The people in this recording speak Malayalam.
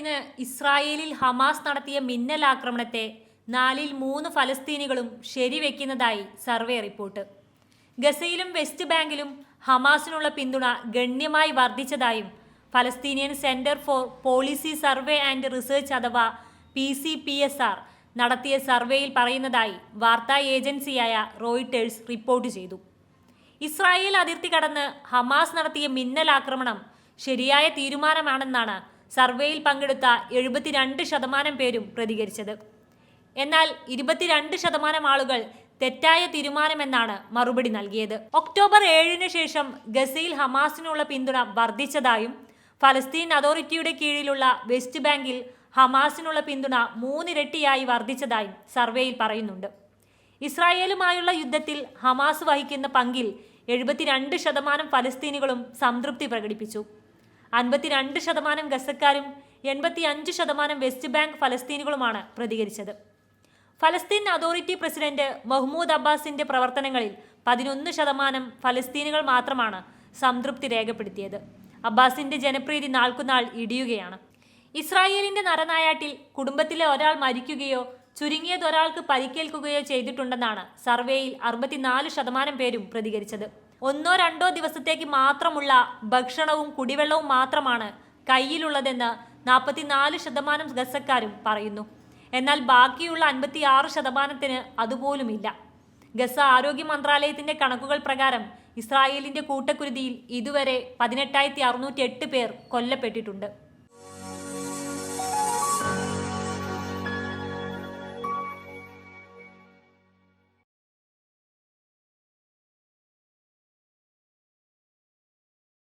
ഏഴിന് ഇസ്രായേലിൽ ഹമാസ് നടത്തിയ മിന്നൽ ആക്രമണത്തെ നാലിൽ മൂന്ന് ഫലസ്തീനികളും ശരിവെക്കുന്നതായി സർവേ റിപ്പോർട്ട്. ഗസയിലും വെസ്റ്റ് ബാങ്കിലും ഹമാസിനുള്ള പിന്തുണ ഗണ്യമായി വർദ്ധിച്ചതായും Palestinian center for policy survey and research അഥവാ P C P S R നടത്തിയ സർവേയിൽ പറയുന്നതായി വാർത്താ ഏജൻസിയായ റോയിട്ടേഴ്സ് റിപ്പോർട്ട് ചെയ്തു. ഇസ്രായേൽ അതിർത്തി കടന്ന് ഹമാസ് നടത്തിയ മിന്നൽ ആക്രമണം ശരിയായ തീരുമാനമാണെന്നാണ് സർവേയിൽ പങ്കെടുത്ത എഴുപത്തിരണ്ട് ശതമാനം പേരും പ്രതികരിച്ചത്. എന്നാൽ ഇരുപത്തിരണ്ട് ശതമാനം ആളുകൾ തെറ്റായ തീരുമാനമെന്നാണ് മറുപടി നൽകിയത്. ഒക്ടോബർ ഏഴിന് ശേഷം ഗസയിൽ ഹമാസിനുള്ള പിന്തുണ വർദ്ധിച്ചതായും ഫലസ്തീൻ അതോറിറ്റിയുടെ കീഴിലുള്ള വെസ്റ്റ് ബാങ്കിൽ ഹമാസിനുള്ള പിന്തുണ മൂന്നിരട്ടിയായി വർദ്ധിച്ചതായും സർവേയിൽ പറയുന്നുണ്ട്. ഇസ്രായേലുമായുള്ള യുദ്ധത്തിൽ ഹമാസ് വഹിക്കുന്ന പങ്കിൽ എഴുപത്തിരണ്ട് ശതമാനം ഫലസ്തീനികളും സംതൃപ്തി പ്രകടിപ്പിച്ചു. അൻപത്തിരണ്ട് ശതമാനം ഗസക്കാരും എൺപത്തി അഞ്ച് ശതമാനം വെസ്റ്റ് ബാങ്ക് ഫലസ്തീനുകളുമാണ് പ്രതികരിച്ചത്. ഫലസ്തീൻ അതോറിറ്റി പ്രസിഡന്റ് മഹ്മൂദ് അബ്ബാസിന്റെ പ്രവർത്തനങ്ങളിൽ പതിനൊന്ന് ശതമാനം ഫലസ്തീനുകൾ മാത്രമാണ് സംതൃപ്തി രേഖപ്പെടുത്തിയത്. അബ്ബാസിന്റെ ജനപ്രീതി നാൾക്കുനാൾ ഇടിയുകയാണ്. ഇസ്രായേലിന്റെ നരനായാട്ടിൽ കുടുംബത്തിലെ ഒരാൾ മരിക്കുകയോ ചുരുങ്ങിയത് ഒരാൾക്ക് പരിക്കേൽക്കുകയോ ചെയ്തിട്ടുണ്ടെന്നാണ് സർവേയിൽ അറുപത്തിനാല് ശതമാനം പേരും പ്രതികരിച്ചത്. ഒന്നോ രണ്ടോ ദിവസത്തേക്ക് മാത്രമുള്ള ഭക്ഷണവും കുടിവെള്ളവും മാത്രമാണ് കയ്യിലുള്ളതെന്ന് നാൽപ്പത്തിനാല് ശതമാനം ഗസക്കാരും പറയുന്നു. എന്നാൽ ബാക്കിയുള്ള അൻപത്തി ആറ് ശതമാനത്തിന് അതുപോലുമില്ല. ഗസ ആരോഗ്യ മന്ത്രാലയത്തിന്റെ കണക്കുകൾ പ്രകാരം ഇസ്രായേലിന്റെ കൂട്ടക്കുരുതിയിൽ ഇതുവരെ പതിനെട്ടായിരത്തി അറുന്നൂറ്റി എട്ട് പേർ കൊല്ലപ്പെട്ടിട്ടുണ്ട്.